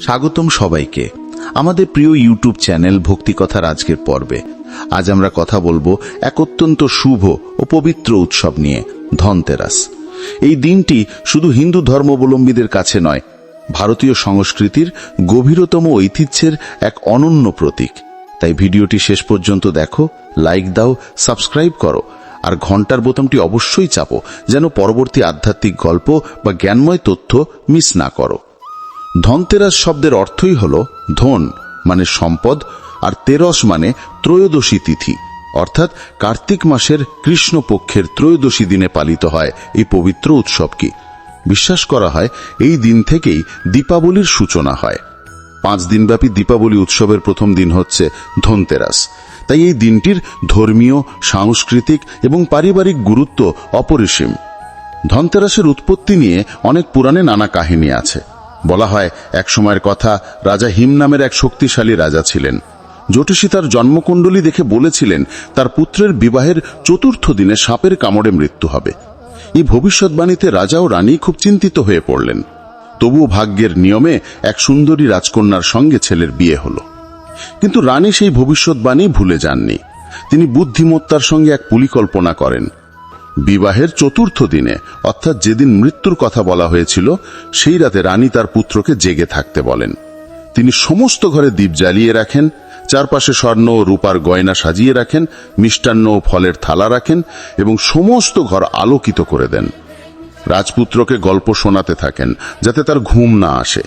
স্বাগতম সবাইকে। আমাদের প্রিয় ইউটিউব চ্যানেল ভক্তিকথার আজকের পর্বে। আজ আমরা কথা বলব এক অত্যন্ত শুভ ও পবিত্র উৎসব নিয়ে, ধনতেরাস। এই দিনটি শুধু হিন্দু ধর্মাবলম্বীদের কাছে নয়, ভারতীয় সংস্কৃতির গভীরতম ঐতিহ্যের এক অনন্য প্রতীক। তাই ভিডিওটি শেষ পর্যন্ত দেখো, লাইক দাও, সাবস্ক্রাইব করো, আর ঘণ্টার বোতামটি অবশ্যই চাপো, যেন পরবর্তী আধ্যাত্মিক গল্প বা জ্ঞানময় তথ্য মিস না করো। ধনতেরাস শব্দের অর্থই হল ধন মানে সম্পদ, আর তেরস মানে ত্রয়োদশী তিথি, অর্থাৎ কার্তিক মাসের কৃষ্ণপক্ষের ত্রয়োদশী দিনে পালিত হয় এই পবিত্র উৎসবকে বিশ্বাস করা হয় এই দিন থেকেই দীপাবলির সূচনা হয়। পাঁচ দিনব্যাপী দীপাবলি উৎসবের প্রথম দিন হচ্ছে ধনতেরাস। তাই এই দিনটির ধর্মীয়, সাংস্কৃতিক এবং পারিবারিক গুরুত্ব অপরিসীম। ধনতেরাসের উৎপত্তি নিয়ে অনেক পুরাণে নানা কাহিনী আছে। বলা হয়, এক সময়ের কথা রাজা হিম নামের এক শক্তিশালী রাজা ছিলেন। জ্যোতিষী তার জন্মকুণ্ডলী দেখে বলেছিলেন, তার পুত্রের বিবাহের চতুর্থ দিনে সাপের কামড়ে মৃত্যু হবে। এই ভবিষ্যৎবাণীতে রাজা ও রানী খুব চিন্তিত হয়ে পড়লেন। তবুও ভাগ্যের নিয়মে এক সুন্দরী রাজকন্যার সঙ্গে ছেলের বিয়ে হলো। কিন্তু রানী সেই ভবিষ্যৎবাণী ভুলে যাননি। তিনি বুদ্ধিমত্তার সঙ্গে এক পরিকল্পনা করেন। বিবাহের চতুর্থ দিনে, অর্থাৎ যেদিন মৃত্যুর কথা বলা হয়েছিল, সেই রাতে রানী তার পুত্রকে জেগে থাকতে বলেন। তিনি সমস্ত ঘরে দ্বীপ জ্বালিয়ে রাখেন, চারপাশে স্বর্ণ ও রূপার গয়না সাজিয়ে রাখেন, মিষ্টান্ন ও ফলের থালা রাখেন এবং সমস্ত ঘর আলোকিত করে দেন। রাজপুত্রকে গল্প শোনাতে থাকেন, যাতে তার ঘুম না আসে।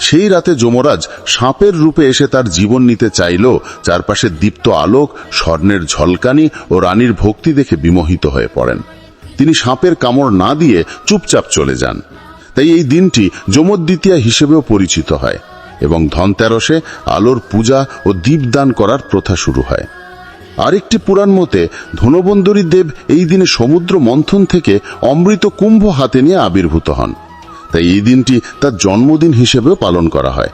সেই রাতে যমরাজ সাপের রূপে এসে তার জীবন নিতে চাইল, চারপাশে দীপ্ত আলোক, স্বর্ণের ঝলকানি ও রানীর ভক্তি দেখে বিমোহিত হয়ে পড়েন। তিনি সাপের কামড় না দিয়ে চুপচাপ চলে যান। তাই এই দিনটি যমদ্বিতীয়া হিসেবেও পরিচিত হয় এবং ধনতেরসে আলোর পূজা ও দীপদান করার প্রথা শুরু হয়। আরেকটি পুরাণ মতে, ধনবন্দরী দেব এই দিনে সমুদ্র মন্থন থেকে অমৃত কুম্ভ হাতে নিয়ে আবির্ভূত হন। তাই এই দিনটি তার জন্মদিন হিসেবেও পালন করা হয়।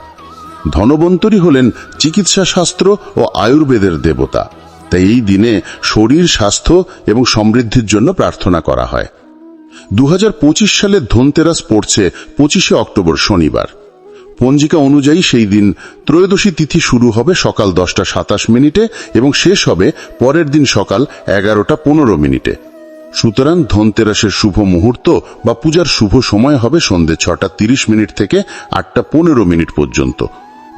ধনবন্তরী হলেন চিকিৎসা শাস্ত্র ও আয়ুর্বেদের দেবতা। তাই এই দিনে শরীর, স্বাস্থ্য এবং সমৃদ্ধির জন্য প্রার্থনা করা হয়। দু সালের ধনতেরাস পড়ছে পঁচিশে অক্টোবর শনিবার। পঞ্জিকা অনুযায়ী সেই দিন ত্রয়োদশী তিথি শুরু হবে সকাল দশটা সাতাশ মিনিটে এবং শেষ হবে পরের দিন সকাল এগারোটা পনেরো মিনিটে। সুতরাং ধনতেরাসের শুভ মুহূর্ত বা পূজার শুভ সময় হবে সন্ধে ছটা তিরিশ মিনিট থেকে আটটা পনেরো মিনিট পর্যন্ত।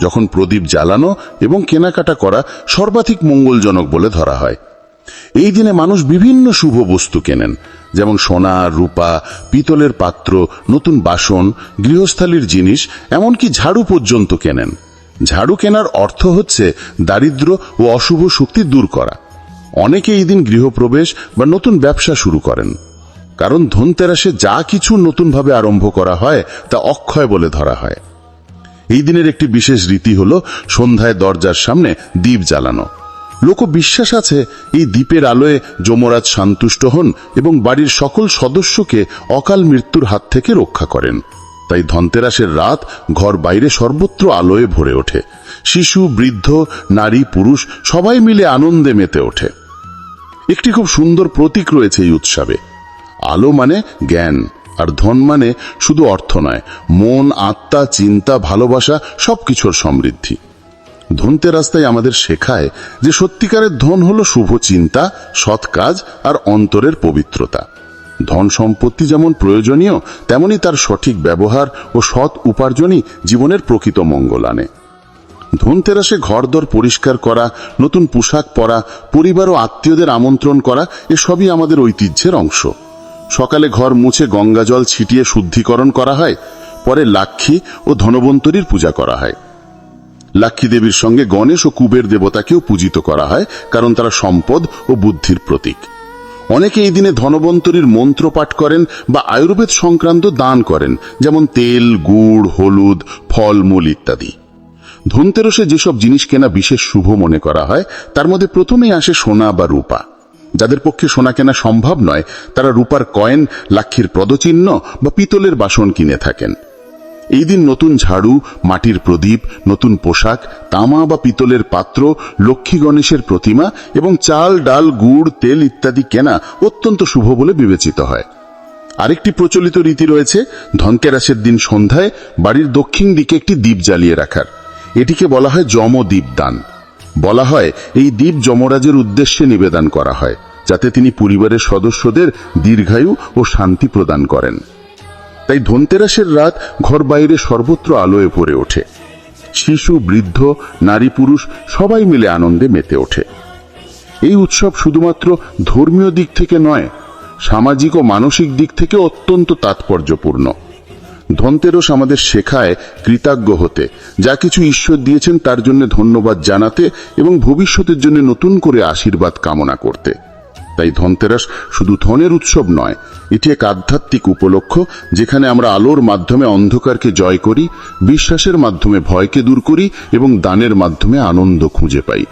যখন প্রদীপ জ্বালানো এবং কেনাকাটা করা সর্বাধিক মঙ্গলজনক বলে ধরা হয়। এই দিনে মানুষ বিভিন্ন শুভ বস্তু কেনেন, যেমন সোনা, রূপা, পিতলের পাত্র, নতুন বাসন, গৃহস্থালির জিনিস, এমনকি ঝাড়ু পর্যন্ত কেনেন। ঝাড়ু কেনার অর্থ হচ্ছে দারিদ্র ও অশুভ শক্তি দূর করা। অনেকে এই দিন গৃহপ্রবেশ বা নতুন ব্যবসা শুরু করেন। কারণ ধনতেরাসে যা কিছু নতুনভাবে আরম্ভ করা হয়, তা অক্ষয় বলে ধরা হয়। এই দিনের একটি বিশেষ রীতি হল সন্ধ্যায় দরজার সামনে দ্বীপ জ্বালানো। লোক বিশ্বাস আছে, এই দ্বীপের আলোয় যমরাজ সন্তুষ্ট হন এবং বাড়ির সকল সদস্যকে অকাল মৃত্যুর হাত থেকে রক্ষা করেন। তাই ধনতেরাসের রাত ঘর বাইরে সর্বত্র আলোয় ভরে ওঠে। শিশু, বৃদ্ধ, নারী, পুরুষ সবাই মিলে আনন্দে মেতে ওঠে। একটি খুব সুন্দর প্রতীক রয়েছে এই উৎসবে। আলো মানে জ্ঞান, আর ধন মানে শুধু অর্থ নয়, মন, আত্মা, চিন্তা, ভালোবাসা সবকিছুর সমৃদ্ধি। ধনতে রাস্তায় আমাদের শেখায় যে সত্যিকারের ধন হলো শুভ চিন্তা, সৎ কাজ, আর অন্তরের পবিত্রতা। ধন সম্পত্তি যেমন প্রয়োজনীয়, তেমনি তার সঠিক ব্যবহার ও সৎ উপার্জনই জীবনের প্রকৃত মঙ্গল আনে। ধনতেরাসে ঘরদর পরিষ্কার করা, নতুন পোশাক পরা, পরিবার ও আত্মীয়দের আমন্ত্রণ করা, এসবই আমাদের ঐতিহ্যের অংশ। সকালে ঘর মুছে গঙ্গা জল ছিটিয়ে শুদ্ধিকরণ করা হয়, পরে লাক্ষী ও ধনবন্তরীর পূজা করা হয়। লাক্ষী দেবীর সঙ্গে গণেশ ও কুবের দেবতাকেও পূজিত করা হয়, কারণ তারা সম্পদ ও বুদ্ধির প্রতীক। অনেকে এই দিনে ধনবন্তরীর মন্ত্র পাঠ করেন বা আয়ুর্বেদ সংক্রান্ত দান করেন, যেমন তেল, গুড়, হলুদ ফল মূল ইত্যাদি। ধনতেরসে যেসব জিনিস কেনা বিশেষ শুভ মনে করা হয়, তার মধ্যে প্রথমেই আসে সোনা বা রূপা। যাদের পক্ষে সোনা কেনা সম্ভব নয়, তারা রূপার কয়েন, লাক্ষীর পদচিহ্ন বা পিতলের বাসন কিনে থাকেন। এই দিন নতুন ঝাড়ু, মাটির প্রদীপ, নতুন পোশাক, তামা বা পিতলের পাত্র, লক্ষ্মী গণেশের প্রতিমা এবং চাল, ডাল, গুড়, তেল ইত্যাদি কেনা অত্যন্ত শুভ বলে বিবেচিত হয়। আরেকটি প্রচলিত রীতি রয়েছে, ধনতেরাসের দিন সন্ধ্যায় বাড়ির দক্ষিণ দিকে একটি দ্বীপ জ্বালিয়ে রাখার। এটিকে বলা হয় যম দান বলা হয়, এই দ্বীপ যমরাজের উদ্দেশ্যে নিবেদন করা হয়, যাতে তিনি পরিবারের সদস্যদের দীর্ঘায়ু ও শান্তি প্রদান করেন। তাই ধনতেরাসের রাত ঘর বাইরে সর্বত্র আলোয় ভরে ওঠে। শিশু, বৃদ্ধ, নারী, পুরুষ সবাই মিলে আনন্দে মেতে ওঠে। এই উৎসব শুধুমাত্র ধর্মীয় দিক থেকে নয়, সামাজিক ও মানসিক দিক থেকে অত্যন্ত তাৎপর্যপূর্ণ। ধনতেরস আমাদের শেখায় কৃতজ্ঞ হতে, যা কিছু ঈশ্বর দিয়েছেন তার জন্য ধন্যবাদ জানাতে এবং ভবিষ্যতের জন্য নতুন করে আশীর্বাদ কামনা করতে। তাই ধনতেরাস শুধু ধনের উৎসব নয়, এটি এক আধ্যাত্মিক উপলক্ষ যেখানে আমরা আলোর মাধ্যমে অন্ধকারকে জয় করি, বিশ্বাসের মাধ্যমে ভয়কে দূর করি এবং দানের মাধ্যমে আনন্দ খুঁজে পাই।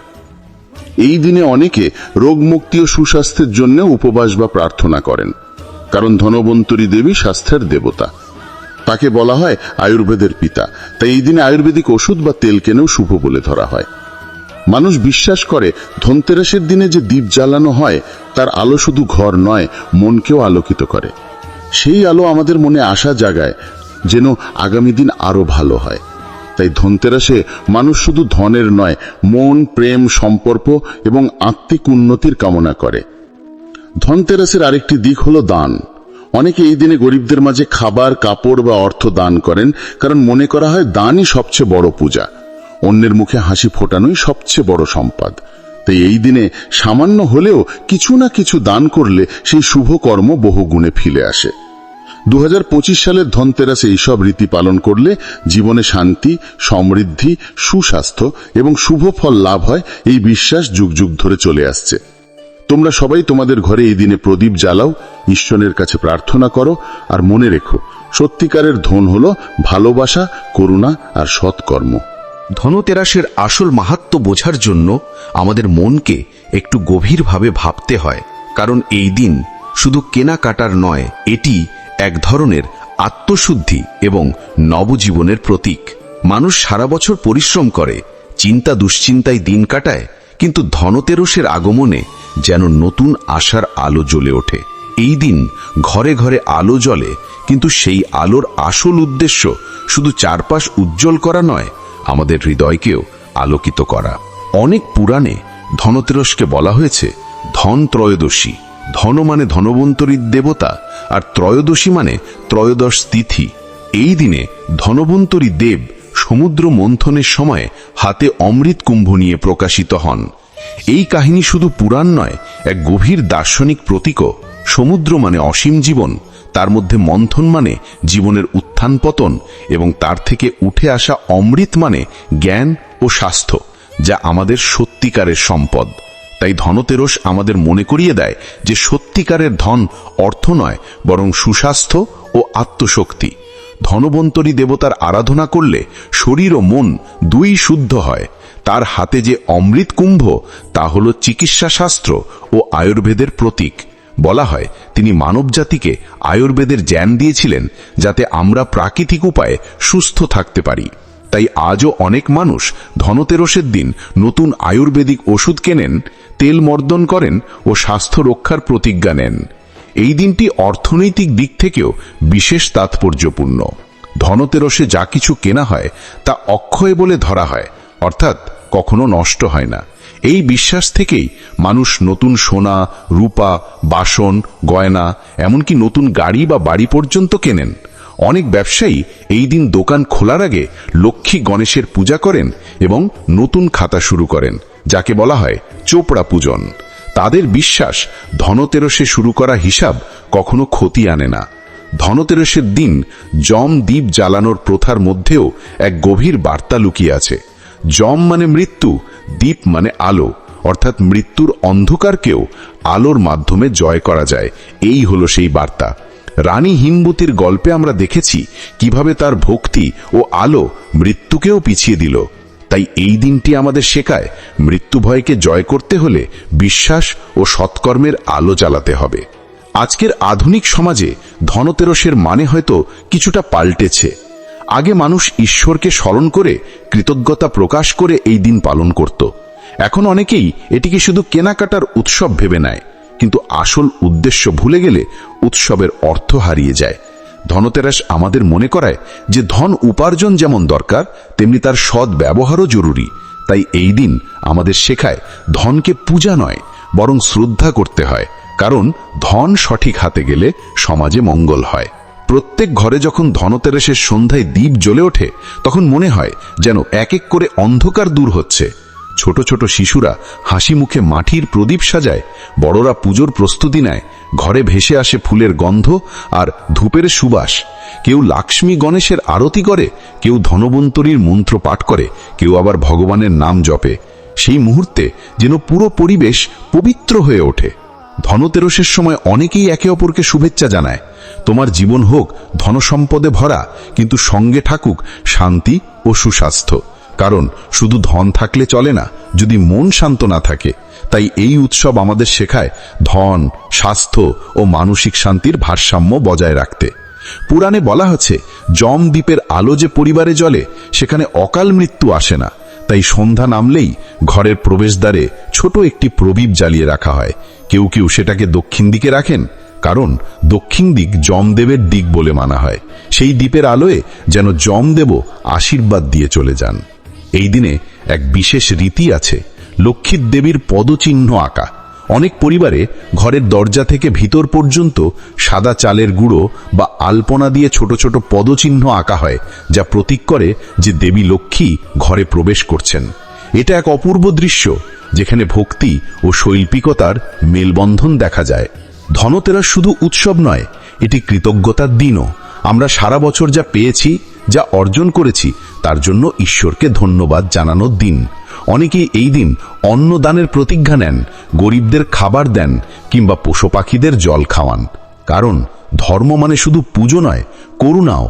এই দিনে অনেকে রোগমুক্তি ও সুস্বাস্থ্যের জন্য উপবাস বা প্রার্থনা করেন, কারণ ধনবন্তরী দেবী স্বাস্থ্যের দেবতা। তাকে বলা হয় আয়ুর্বেদের পিতা। তাই এই দিনে আয়ুর্বেদিক ওষুধ বা তেল কেনেও শুভ বলে ধরা হয়। মানুষ বিশ্বাস করে, ধনতেরাসের দিনে যে দ্বীপ জ্বালানো হয়, তার আলো শুধু ঘর নয়, মনকেও আলোকিত করে। সেই আলো আমাদের মনে আশা জাগায়, যেন আগামী দিন আরও ভালো হয়। তাই ধনতেরাসে মানুষ শুধু ধনের নয়, মন, প্রেম, সম্পর্ক এবং আত্মিক উন্নতির কামনা করে। ধনতেরাসের আরেকটি দিক হলো দান। অনেকে এই দিনে গরিবদের মাঝে খাবার, কাপড় বা অর্থ দান করেন, কারণ মনে করা হয় দানই সবচেয়ে বড় পূজা। অন্যের মুখে হাসি ফোটানোই সবচেয়ে বড় সম্পদ। তাই এই দিনে সামান্য হলেও কিছু না কিছু দান করলে সেই শুভ কর্ম বহু গুণে ফিরে আসে। দু সালের ধনতেরাসে এইসব রীতি পালন করলে জীবনে শান্তি, সমৃদ্ধি, সুস্বাস্থ্য এবং শুভ ফল লাভ হয় এই বিশ্বাস যুগ যুগ ধরে চলে আসছে। তোমরা সবাই তোমাদের ঘরে এই দিনে প্রদীপ জ্বালাও, ঈশ্বরের কাছে প্রার্থনা করো আর মনে রেখো, সত্যিকারের ধন হল ভালোবাসা, করুণা আর সৎকর্ম। ধনতেরাসের আসল মাহাত্ম বোঝার জন্য আমাদের মনকে একটু গভীরভাবে ভাবতে হয়, কারণ এই দিন শুধু কেনাকাটার নয়, এটি এক ধরনের আত্মশুদ্ধি এবং নবজীবনের প্রতীক। মানুষ সারা বছর পরিশ্রম করে, চিন্তা দুশ্চিন্তায় দিন কাটায়, কিন্তু ধনতেরসের আগমনে যেন নতুন আশার আলো জ্বলে ওঠে। এই দিন ঘরে ঘরে আলো জ্বলে, কিন্তু সেই আলোর আসল উদ্দেশ্য শুধু চারপাশ উজ্জ্বল করা নয় আমাদের হৃদয়কেও আলোকিত করা। অনেক পুরাণে ধনতেরসকে বলা হয়েছে, ধন ত্রয়োদশী। ধন মানে ধনবন্তরীর দেবতা, আর ত্রয়োদশী মানে ত্রয়োদশ তিথি। এই দিনে ধনবন্তরী দেব সমুদ্র মন্থনের সময় হাতে অমৃত কুম্ভ নিয়ে প্রকাশিত হন। এই কাহিনী শুধু পুরাণ নয়, এক গভীর দার্শনিক প্রতীকও। সমুদ্র মানে অসীম জীবন তার মধ্যে মন্থন মানে জীবনের উত্থান পতন এবং তার থেকে উঠে আসা অমৃত মানে জ্ঞান ও স্বাস্থ্য, যা আমাদের সত্যিকারের সম্পদ। তাই ধনতেরস আমাদের মনে করিয়ে দেয় যে সত্যিকারের ধন অর্থ নয়, বরং সুস্বাস্থ্য ও আত্মশক্তি। ধনবন্তরী দেবতার আরাধনা করলে শরীর ও মন দুই শুদ্ধ হয়। তার হাতে যে অমৃত কুম্ভ, তা হল চিকিৎসা শাস্ত্র ও আয়ুর্বেদের প্রতীক। বলা হয়, তিনি মানবজাতিকে আয়ুর্বেদের জ্ঞান দিয়েছিলেন যাতে আমরা প্রাকৃতিক উপায়ে সুস্থ থাকতে পারি। তাই আজও অনেক মানুষ ধনতেরসের দিন নতুন আয়ুর্বেদিক ওষুধ কেনেন, তেল মর্দন করেন ও স্বাস্থ্য রক্ষার প্রতিজ্ঞা নেন। এই দিনটি অর্থনৈতিক দিক থেকেও বিশেষ তাৎপর্যপূর্ণ। ধনতেরসে যা কিছু কেনা হয় তা অক্ষয় বলে ধরা হয়, অর্থাৎ কখনো নষ্ট হয় না। এই বিশ্বাস থেকেই মানুষ নতুন সোনা, রূপা, বাসন, গয়না, এমনকি নতুন গাড়ি বা বাড়ি পর্যন্ত কেনেন। অনেক ব্যবসায়ী এই দিন দোকান খোলার আগে লক্ষ্মী গণেশের পূজা করেন এবং নতুন খাতা শুরু করেন, যাকে বলা হয় চোপড়া পূজন। তাদের বিশ্বাস ধনতেরসে শুরু করা হিসাব কখনো ক্ষতি আনে না। ধনতেরসের দিন জম দ্বীপ জ্বালানোর প্রথার মধ্যেও এক গভীর বার্তা লুকিয়ে আছে। জম মানে মৃত্যু, দ্বীপ মানে আলো। অর্থাৎ মৃত্যুর অন্ধকারকেও আলোর মাধ্যমে জয় করা যায়। এই হলো সেই বার্তা। রানী হিমবতীর গল্পে আমরা দেখেছি কীভাবে তার ভক্তি ও আলো মৃত্যুকেও পিছিয়ে দিল। তাই এই দিনটি আমাদের শেখায় মৃত্যু ভয়কে জয় করতে হলে বিশ্বাস ও সৎকর্মের আলো জ্বালাতে হবে। আজকের আধুনিক সমাজে ধনতেরসের মানে হয়তো কিছুটা পাল্টেছে। আগে মানুষ ঈশ্বরকে স্মরণ করে, কৃতজ্ঞতা প্রকাশ করে এই দিন পালন করত। এখন অনেকেই এটিকে শুধু কেনাকাটার উৎসব ভেবে নেয়, কিন্তু আসল উদ্দেশ্য ভুলে গেলে উৎসবের অর্থ হারিয়ে যায়। ধনতেরাস আমাদের মনে করায় যে ধন উপার্জন যেমন দরকার, তেমনি তার সৎ ব্যবহারও জরুরি। তাই এই দিন আমাদের শেখায় ধনকে পূজা নয়, বরং শ্রদ্ধা করতে হয়। কারণ ধন সঠিক হাতে গেলে সমাজে মঙ্গল হয়। প্রত্যেক ঘরে যখন ধনতেরাসের সন্ধ্যায় দ্বীপ জ্বলে ওঠে, তখন মনে হয় যেন এক এক করে অন্ধকার দূর হচ্ছে। ছোট ছোট শিশুরা হাসি মুখে মাটির প্রদীপ সাজায়, বড়রা পুজোর প্রস্তুতি নেয়, ঘরে ভেসে আসে ফুলের গন্ধ আর ধূপের সুবাস। কেউ লাক্ষ্মী গণেশের আরতি করে, কেউ ধনবন্তরীর মন্ত্র পাঠ করে, কেউ আবার ভগবানের নাম জপে। সেই মুহূর্তে যেন পুরো পরিবেশ পবিত্র হয়ে ওঠে। ধনতেরসের সময় অনেকেই একে অপরকে শুভেচ্ছা জানায়। তোমার জীবন হোক ধনসম্পদে ভরা, কিন্তু সঙ্গে থাকুক শান্তি ও সুস্বাস্থ্য। কারণ শুধু ধন থাকলে চলে না, যদি মন শান্ত না থাকে, তাই এই উৎসব আমাদের শেখায় ধন, স্বাস্থ্য ও মানসিক শান্তির ভারসাম্য বজায় রাখতে। পুরাণে বলা হচ্ছে জম দ্বীপের আলো যে পরিবারে জ্বলে, সেখানে অকাল মৃত্যু আসে না। তাই সন্ধ্যা নামলেই ঘরের প্রবেশদ্বারে ছোট একটি প্রবীপ জ্বালিয়ে রাখা হয়। কেউ কেউ সেটাকে দক্ষিণ দিকে রাখেন, কারণ দক্ষিণ দিক যমদেবের দিক বলে মানা হয়। সেই দ্বীপের আলোয় যেন যমদেব আশীর্বাদ দিয়ে চলে যান। এই দিনে এক বিশেষ রীতি আছে, লক্ষ্মীর দেবীর পদচিহ্ন আঁকা। অনেক পরিবারে ঘরের দরজা থেকে ভিতর পর্যন্ত সাদা চালের গুঁড়ো বা আলপনা দিয়ে ছোট ছোট পদচিহ্ন আঁকা হয়, যা প্রতীক করে যে দেবী লক্ষ্মী ঘরে প্রবেশ করছেন। এটা এক অপূর্ব দৃশ্য, যেখানে ভক্তি ও শৈল্পিকতার মেলবন্ধন দেখা যায়। ধনতেরাস শুধু উৎসব নয়, এটি কৃতজ্ঞতার দিনও। আমরা সারা বছর যা পেয়েছি, যা অর্জন করেছি, তার জন্য ঈশ্বরকে ধন্যবাদ জানানোর দিন। অনেকেই এই দিন অন্নদানের প্রতিজ্ঞা নেন, গরিবদের খাবার দেন কিংবা পশু পাখিদের জল খাওয়ান। কারণ ধর্ম মানে শুধু পুজো নয়, করুণাও।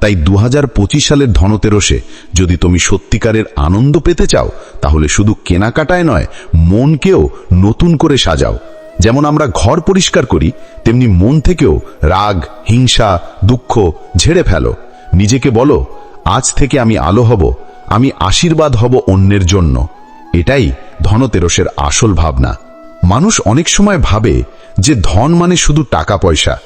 তাই দু হাজার পঁচিশ সালের ধনতেরসে যদি তুমি সত্যিকারের আনন্দ পেতে চাও, তাহলে শুধু কেনাকাটায় নয়, মনকেও নতুন করে সাজাও। যেমন আমরা ঘর পরিষ্কার করি, তেমনি মন থেকেও রাগ, হিংসা, দুঃখ ঝেড়ে ফেলো। নিজেকে বলো, আজ থেকে আমি আলো হব আমি আশীর্বাদ হব অন্যের জন্য। এটাই ধনতেরসের আসল ভাবনা। মানুষ অনেক সময় ভাবে যে ধন মানে শুধু টাকা পয়সা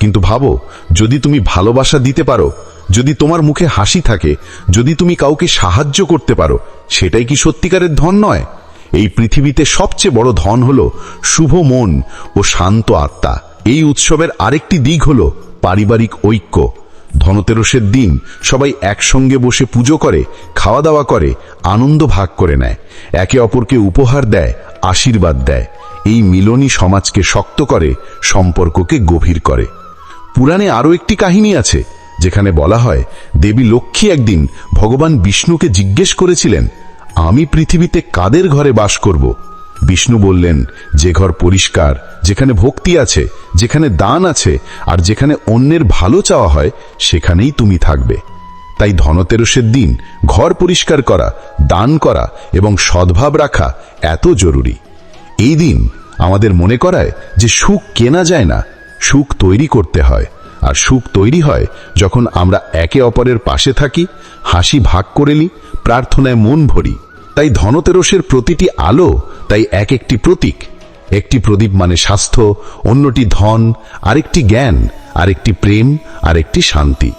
কিন্তু ভাবো, যদি তুমি ভালোবাসা দিতে পারো, যদি তোমার মুখে হাসি থাকে, যদি তুমি কাউকে সাহায্য করতে পারো, সেটাই কি সত্যিকারের ধন নয়? এই পৃথিবীতে সবচেয়ে বড় ধন হল শুভ মন ও শান্ত আত্মা। এই উৎসবের আরেকটি দিক হল পারিবারিক ঐক্য। ধনতেরসের দিন সবাই একসঙ্গে বসে পুজো করে খাওয়া দাওয়া করে, আনন্দ ভাগ করে নেয়। একে অপরকে উপহার দেয়, আশীর্বাদ দেয়। এই মিলনই সমাজকে শক্ত করে, সম্পর্ককে গভীর করে। পুরাণে আরও একটি কাহিনী আছে, যেখানে বলা হয়, দেবী লক্ষ্মী একদিন ভগবান বিষ্ণুকে জিজ্ঞেস করেছিলেন, আমি পৃথিবীতে কাদের ঘরে বাস করব? বিষ্ণু বললেন, যে ঘর পরিষ্কার, যেখানে ভক্তি আছে, যেখানে দান আছে, আর যেখানে অন্যের ভালো চাওয়া হয়, সেখানেই তুমি থাকবে। তাই ধনতেরসের দিন ঘর পরিষ্কার করা, দান করা এবং সদ্ভাব রাখা এত জরুরি। এই দিন আমাদের মনে করায় যে সুখ কেনা যায় না, সুখ তৈরি করতে হয়। আর সুখ তৈরি হয় যখন আমরা একে অপরের পাশে থাকি, হাসি ভাগ করে নিই, প্রার্থনায় মন ভরি। তাই ধনতেরসের প্রতিটি আলো তাই এক একটি প্রতীক। একটি প্রদীপ মানে স্বাস্থ্য, অন্যটি ধন, আরেকটি জ্ঞান, আরেকটি প্রেম, আরেকটি শান্তি।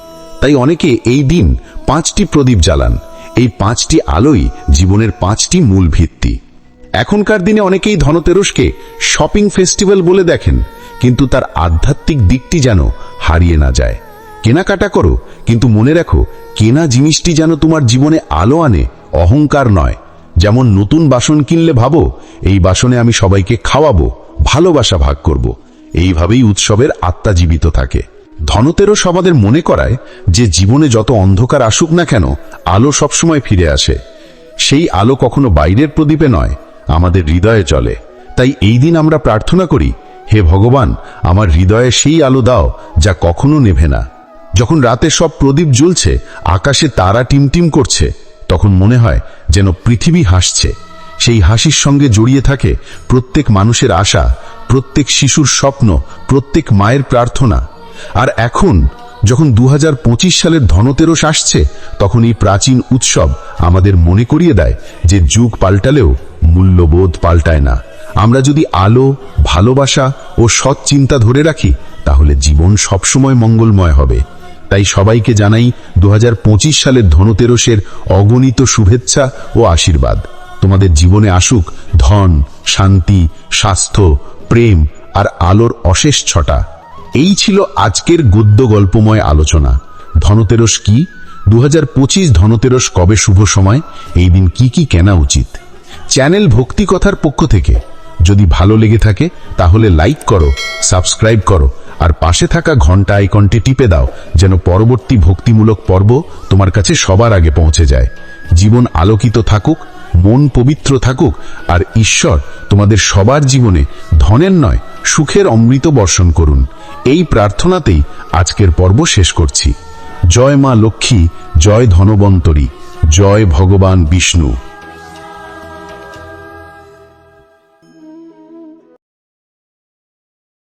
তাই অনেকে এই দিন পাঁচটি প্রদীপ জ্বালান। এই পাঁচটি আলোই জীবনের পাঁচটি মূল ভিত্তি। এখনকার দিনে অনেকেই ধনতেরসকে শপিং ফেস্টিভ্যাল বলে দেখেন, কিন্তু তার আধ্যাত্মিক দিকটি যেন হারিয়ে না যায়। কেনাকাটা করো, কিন্তু মনে রাখো, কেনা জিনিসটি যেন তোমার জীবনে আলো আনে, অহংকার নয়। যেমন নতুন বাসন কিনলে ভাবো, এই বাসনে আমি সবাইকে খাওয়াবো, ভালোবাসা ভাগ করব। এইভাবেই উৎসবের আত্মা জীবিত থাকে। ধনতেরস আমাদের মনে করায় যে জীবনে যত অন্ধকার আসুক না কেন, আলো সবসময় ফিরে আসে। সেই আলো কখনো বাইরের প্রদীপে নয়, আমাদের হৃদয়ে চলে। তাই এই দিন আমরা প্রার্থনা করি, হে ভগবান, আমার হৃদয়ে সেই আলো দাও যা কখনো নেভে না। যখন রাতে সব প্রদীপ জ্বলছে, আকাশে তারা টিমটিম করছে, তখন মনে হয় যেন পৃথিবী হাসছে। সেই হাসির সঙ্গে জড়িয়ে থাকে প্রত্যেক মানুষের আশা, প্রত্যেক শিশুর স্বপ্ন, প্রত্যেক মায়ের প্রার্থনা। আর এখন, যখন দু হাজার পঁচিশ সালের ধনতেরস আসছে, তখন এই প্রাচীন উৎসব আমাদের মনে করিয়ে দেয় যে যুগ পাল্টালেও মূল্যবোধ পাল্টায় না। আমরা যদি আলো, ভালোবাসা ও সৎ চিন্তা ধরে রাখি, তাহলে জীবন সবসময় মঙ্গলময় হবে। তাই সবাইকে জানাই দু হাজার পঁচিশ সালের ধনতেরসের অগণিত শুভেচ্ছা ও আশীর্বাদ। তোমাদের জীবনে আসুক ধন, শান্তি, স্বাস্থ্য, প্রেম আর আলোর অশেষ ছটা। এই ছিল আজকের গদ্য গল্পময় আলোচনা। ধনতেরস কি? দু হাজার পঁচিশ ধনতেরস কবে শুভ সময়? এই দিন কি কি কেনা উচিত? চ্যানেল ভক্তি কথার পক্ষ থেকে। যদি ভালো লেগে থাকে, তাহলে লাইক করো, সাবস্ক্রাইব করো আর পাশে থাকা ঘণ্টা আইকনটি টিপে দাও, যেন পরবর্তী ভক্তিমূলক পর্ব তোমার কাছে সবার আগে পৌঁছে যায়। জীবন আলোকিত থাকুক, মন পবিত্র থাকুক, আর ঈশ্বর তোমাদের সবার জীবনে ধনের নয়, সুখের অমৃত বর্ষণ করুন। এই প্রার্থনাতেই আজকের পর্ব শেষ করছি। জয় মা লক্ষ্মী, জয় ধনবন্তরী, জয় ভগবান বিষ্ণু।